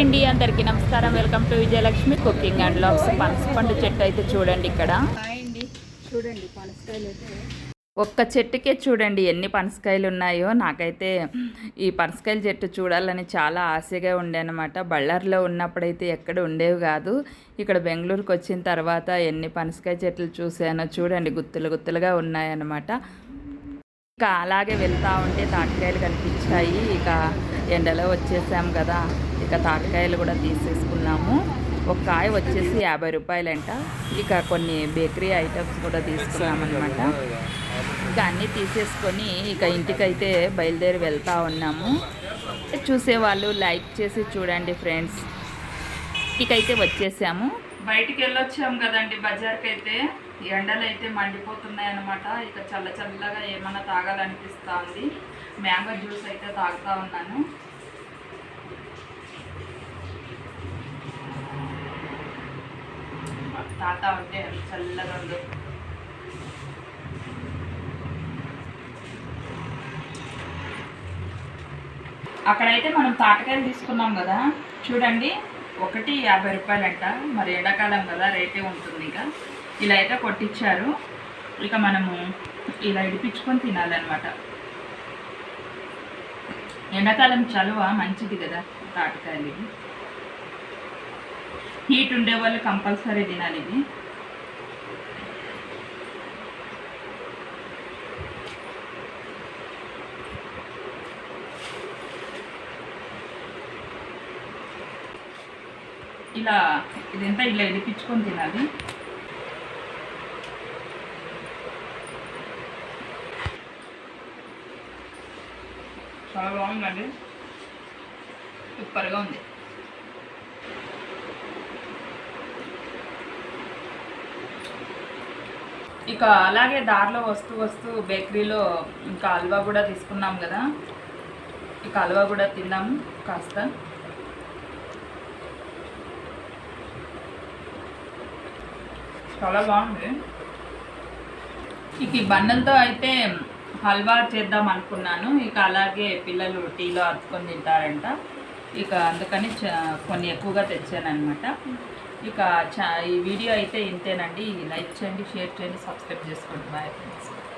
Hi అండి అందరికీ నమస్కారం. Welcome to Vijayalakshmi cooking and vlogs పనసపండు చెట్టు అయితే చూడండి ఇక్కడ. హాయ్ అండి చూడండి పనసకాయలు అయితే. ఒక్క చెట్టుకే చూడండి ఎన్ని పనసకాయలు ఉన్నాయో. నాకైతే ఈ పనసకాయల చెట్టు చూడాలని చాలా ఆశగా ఉండేనమాట. బళ్ళారిలో ఉన్నప్పుడైతే ఎక్కడ ఉండేవి కాదు. ఇక్కడ బెంగళూరుకి వచ్చిన తర్వాత ఎన్ని పనసకాయ చెట్లు చూశానో చూడండి. గుత్తులు గుత్తులుగా ఉన్నాయన్నమాట. ఇక అలాగే వెళ్తూ ఉంటే తాటికాయలు కనిపించాయి. ఇక ఎండలో వచ్చేసాం కదా. ఇక తాటికాయలు కూడా తీసేసుకున్నాము. ఒక కాయ వచ్చేసి యాభై రూపాయలంట. ఇక కొన్ని బేకరీ ఐటమ్స్ కూడా తీసుకున్నామన్నమాట. ఇక అన్నీ తీసేసుకొని ఇక ఇంటికైతే బయలుదేరి వెళ్తూ ఉన్నాము. చూసేవాళ్ళు లైక్ చేసి చూడండి ఫ్రెండ్స్. ఇకైతే వచ్చేసాము. బయటికి వెళ్ళొచ్చాం కదండి బజార్కి అయితే ఎండలు అయితే మండిపోతున్నాయి అనమాట ఇక చల్ల చల్లగా ఏమన్నా తాగాలనిపిస్తూ ఉంది మ్యాంగో జ్యూస్ అయితే తాగుతా ఉన్నాను. తాగుతా ఉంటే చల్లగా ఉంది. అక్కడైతే మనం తాటకాయలు తీసుకున్నాం కదా. చూడండి. ఒకటి యాభై రూపాయలంట. మరి ఎండాకాలం కదా రేటే ఉంటుంది ఇక. ఇలా అయితే కొట్టించారు ఇక మనము ఇలా ఇడిపించుకొని తినాలన్నమాట. ఎండాకాలం చలువ? మంచిది కదా తాటకాయలు హీట్ ఉండే వాళ్ళు కంపల్సరీ తినాలి ఇది. ఇలా ఇదంతా ఇలా ఇడిపించుకొని తినాలి. చాలా బాగుందండి. సూపర్గా ఉంది. ఇక అలాగే దారిలో వస్తూ వస్తూ బేకరీలో ఇంకా హల్వా కూడా తీసుకున్నాం కదా. ఇక హల్వా కూడా తిన్నాము కాస్త. చాలా బాగుంది. ఇక ఈ బండంతో అయితే హల్వా చేద్దాం అనుకున్నాను. ఇక అలాగే పిల్లలు టీలో అతుకొని తింటారంట. ఇక అందుకని చ- కొన్ని ఎక్కువగా తెచ్చానమాట ఇక ఈ వీడియో అయితే ఇంతేనండి. లైక్ చేయండి షేర్ చేయండి సబ్స్క్రైబ్ చేసుకోండి. Bye friends.